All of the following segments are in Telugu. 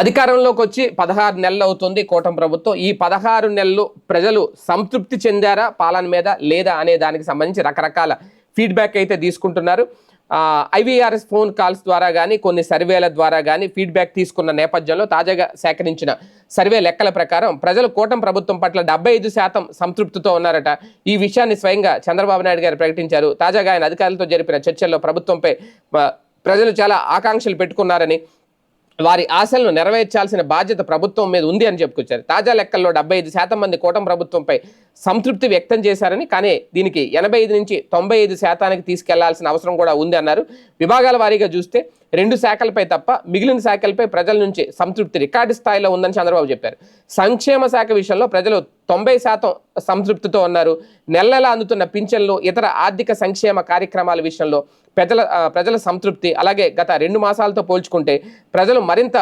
అధికారంలోకి వచ్చి పదహారు నెలలు అవుతుంది కూటమి ప్రభుత్వం. ఈ పదహారు నెలలు ప్రజలు సంతృప్తి చెందారా పాలన మీద లేదా అనే దానికి సంబంధించి రకరకాల ఫీడ్బ్యాక్ అయితే తీసుకుంటున్నారు. ఐవీఆర్ఎస్ ఫోన్ కాల్స్ ద్వారా కానీ కొన్ని సర్వేల ద్వారా కానీ ఫీడ్బ్యాక్ తీసుకున్న నేపథ్యంలో తాజాగా సేకరించిన సర్వే లెక్కల ప్రకారం ప్రజలు కూటమి ప్రభుత్వం పట్ల డెబ్బై ఐదు శాతం సంతృప్తితో ఉన్నారట. ఈ విషయాన్ని స్వయంగా చంద్రబాబు నాయుడు గారు ప్రకటించారు. తాజాగా ఆయన అధికారులతో జరిపిన చర్చల్లో ప్రభుత్వంపై ప్రజలు చాలా ఆకాంక్షలు పెట్టుకున్నారని వారి ఆశలను నెరవేర్చాల్సిన బాధ్యత ప్రభుత్వం మీద ఉంది అని చెప్పుకొచ్చారు. తాజా లెక్కల్లో డెబ్బై ఐదు శాతం మంది కూటమి ప్రభుత్వంపై సంతృప్తి వ్యక్తం చేశారని కానీ దీనికి ఎనభై ఐదు నుంచి తొంభై ఐదు శాతానికి తీసుకెళ్ళాల్సిన అవసరం కూడా ఉంది అన్నారు. విభాగాల వారీగా చూస్తే రెండు శాఖలపై తప్ప మిగిలిన శాఖలపై ప్రజల నుంచి సంతృప్తి రికార్డు స్థాయిలో ఉందని చంద్రబాబు చెప్పారు. సంక్షేమ శాఖ విషయంలో ప్రజలు తొంభై శాతం సంతృప్తితో ఉన్నారు. నెల నెల అందుతున్న పింఛన్లు ఇతర ఆర్థిక సంక్షేమ కార్యక్రమాల విషయంలో ప్రజల ప్రజల సంతృప్తి అలాగే గత రెండు మాసాలతో పోల్చుకుంటే ప్రజలు మరింత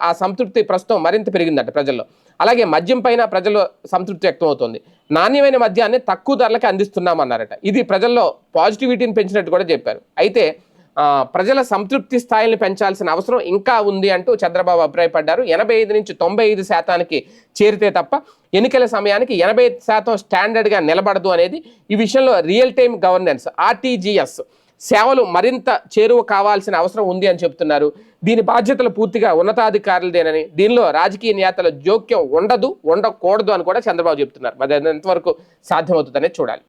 ఆ, సంతృప్తి ప్రస్తుతం మరింత పెరిగిందట ప్రజల్లో. అలాగే మద్యం పైన ప్రజలు సంతృప్తి వ్యక్తమవుతుంది. నాణ్యమైన మద్యాన్ని తక్కువ ధరలకి అందిస్తున్నామన్నారట. ఇది ప్రజల్లో పాజిటివిటీని పెంచినట్టు కూడా చెప్పారు. అయితే ప్రజల సంతృప్తి స్థాయిని పెంచాల్సిన అవసరం ఇంకా ఉంది అంటూ చంద్రబాబు అభిప్రాయపడ్డారు. ఎనభై ఐదు నుంచి తొంభై ఐదు శాతానికి చేరితే తప్ప ఎన్నికల సమయానికి ఎనభై శాతం స్టాండర్డ్గా నిలబడదు అనేది ఈ విషయంలో రియల్ టైం గవర్నెన్స్ ఆర్టీజీఎస్ సేవలు మరింత చేరువ కావాల్సిన అవసరం ఉంది అని చెప్తున్నారు. దీని బాధ్యతలు పూర్తిగా ఉన్నతాధికారులదేనని దీనిలో రాజకీయ నేతల జోక్యం ఉండదు ఉండకూడదు అని కూడా చంద్రబాబు చెప్తున్నారు. మరి ఎంతవరకు సాధ్యమవుతుందనే చూడాలి.